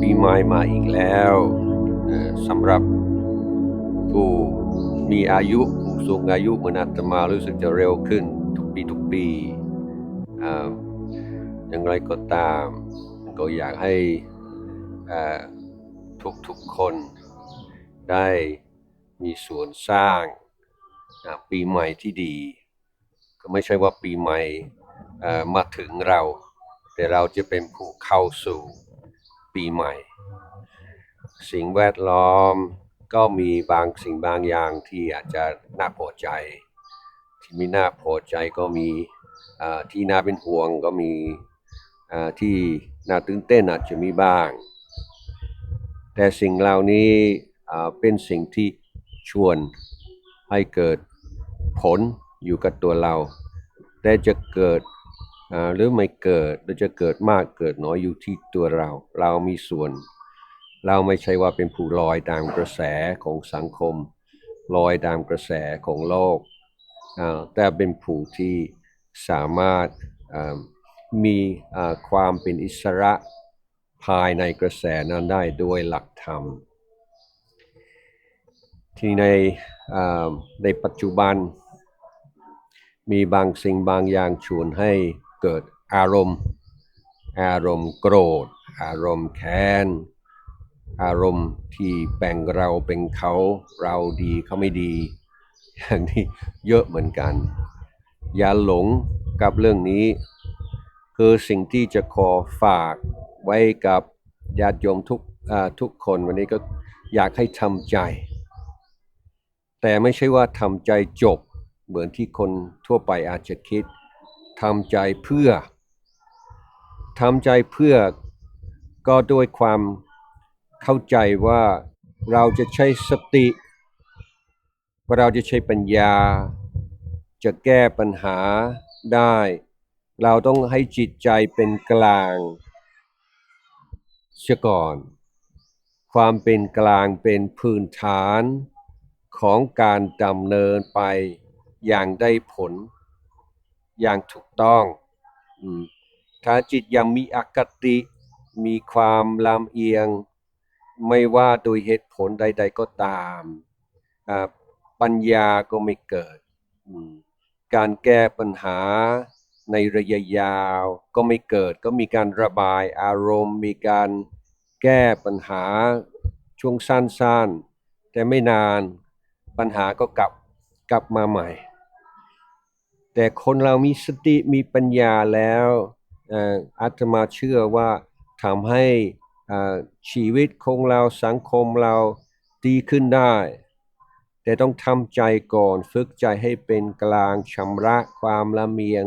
ปีใหม่มาอีกแล้วสำหรับผู้มีอายุผู้สูงอายุเหมือนอาตมารู้สึกจะเร็วขึ้นทุกปีทุกปีอย่างไรก็ตาม ก็อยากให้ทุกทุกคนได้มีส่วนสร้างปีใหม่ที่ดี ก็ไม่ใช่ว่าปีใหม่มาถึงเรา แต่เราจะเป็นผู้เข้าสู่ ปีใหม่ สิ่งแวดล้อมก็มีบางสิ่งบางอย่างที่อาจจะน่าพอใจ ที่ไม่น่าพอใจก็มีที่น่าเป็นห่วงก็มีที่น่าตื่นเต้นอาจจะมีบ้าง แต่สิ่งเหล่านี้เป็นสิ่งที่ชวนให้เกิดผลอยู่กับตัวเรา แต่จะเกิด หรือไม่เกิดหรือจะเกิดมากเกิดน้อยอยู่ที่ตัวเรา เรามีส่วน เราไม่ใช่ว่าเป็นผู้ลอยตามกระแสของสังคม ลอยตามกระแสของโลกอ่าแต่เป็นผู้ที่สามารถอ่ามีอ่าความเป็นอิสระภายในกระแสนั้นได้ด้วยหลักธรรม ที่ในอ่าในปัจจุบันมีบางสิ่งบางอย่างชวนให้ เกิดอารมณ์ อารมณ์โกรธ อารมณ์แค้น อารมณ์ที่แบ่งเราเป็นเขาเราดีเขาไม่ดี อย่างนี้เยอะเหมือนกัน อย่าหลงกับเรื่องนี้ คือสิ่งที่จะขอฝากไว้กับญาติโยมทุกทุกคนวันนี้ก็อยากให้ทำใจ แต่ไม่ใช่ว่าทำใจจบเหมือนที่คนทั่วไปอาจจะคิด ทำใจเพื่อทำใจเพื่อก็ด้วยความเข้าใจว่าเราจะใช้สติว่าเราจะใช้ปัญญา จะแก้ปัญหาได้ เราต้องให้จิตใจเป็นกลางเสียก่อน ความเป็นกลางเป็นพื้นฐานของการดำเนินไปอย่างได้ผล อย่างถูกต้องถ้าจิตยังมีอคติ มีความลำเอียง ไม่ว่าโดยเหตุผลใด ๆก็ตาม ปัญญาก็ไม่เกิด การแก้ปัญหาในระยะยาวก็ไม่เกิด ก็มีการระบายอารมณ์ มีการแก้ปัญหาช่วงสั้นๆ แต่ไม่นานปัญหาก็กลับกลับมาใหม่ แต่คนเรามีสติมีปัญญาแล้วอาตมาเชื่อว่าทำให้ชีวิตของเราสังคมเราดีขึ้นได้ แต่ต้องทำใจก่อนฝึกใจให้เป็นกลางชำระความละเมียง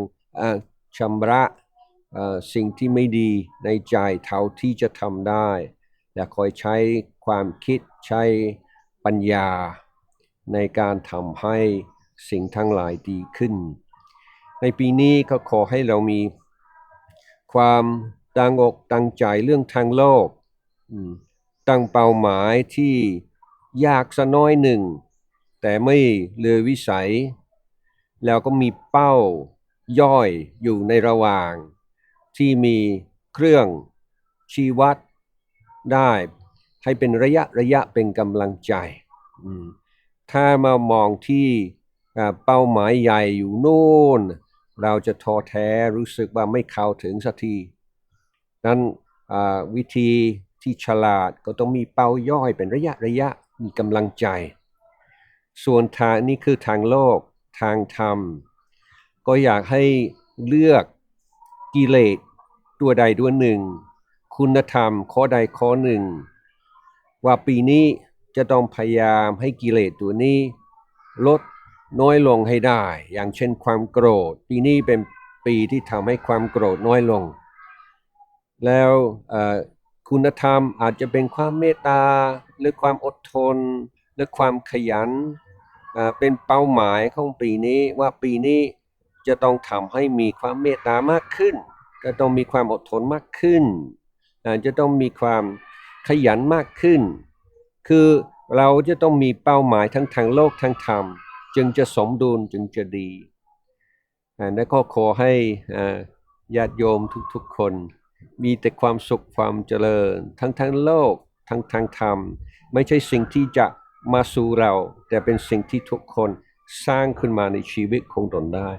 ชำระสิ่งที่ไม่ดีในใจเท่าที่จะทำได้ และคอยใช้ความคิดใช้ปัญญา ในการทำให้สิ่งทั้งหลายดีขึ้น ในปีนี้ก็ขอให้เรามีความตั้งอกตั้งใจเรื่องทางโลก ตั้งเป้าหมายที่ยากสัน้อยหนึ่ง แต่ไม่เลยวิสัย แล้วก็มีเป้าย่อยอยู่ในระหว่าง ที่มีเครื่องชี้วัดได้ ให้เป็นระยะระยะเป็นกำลังใจ ถ้ามามองที่เป้าหมายใหญ่อยู่นู่น เราจะท้อแท้รู้สึกว่าไม่เข้าถึงสักทีนั้นวิธีที่ฉลาดก็ต้องมีเป้าย่อยเป็นระยะระยะมีกำลังใจ ส่วนทางนี้คือทางโลกทางธรรม ก็อยากให้เลือกกิเลสตัวใดตัวหนึ่ง คุณธรรมข้อใดข้อหนึ่ง ว่าปีนี้จะต้องพยายามให้กิเลสตัวนี้ ลด น้อยลงให้ได้ อย่างเช่นความโกรธ ปีนี้เป็นปีที่ทำให้ความโกรธน้อยลง แล้วคุณธรรมอาจจะเป็นความเมตตา หรือความอดทน หรือความขยัน เป็นเป้าหมายของปีนี้ว่าปีนี้จะต้องทำให้มีความเมตตามากขึ้น ก็ต้องมีความอดทนมากขึ้น จะต้องมีความขยันมากขึ้น คือเราจะต้องมีเป้าหมายทั้งทางโลกทางธรรม จึงจะสมดุลจึงจะดีและก็ขอให้ญาติโยมทุกๆคน มีแต่ความสุขความเจริญ ทั้งทั้งโลกทั้งทางธรรม ไม่ใช่สิ่งที่จะมาสู่เรา แต่เป็นสิ่งที่ทุกคนสร้างขึ้นมาในชีวิตของตนได้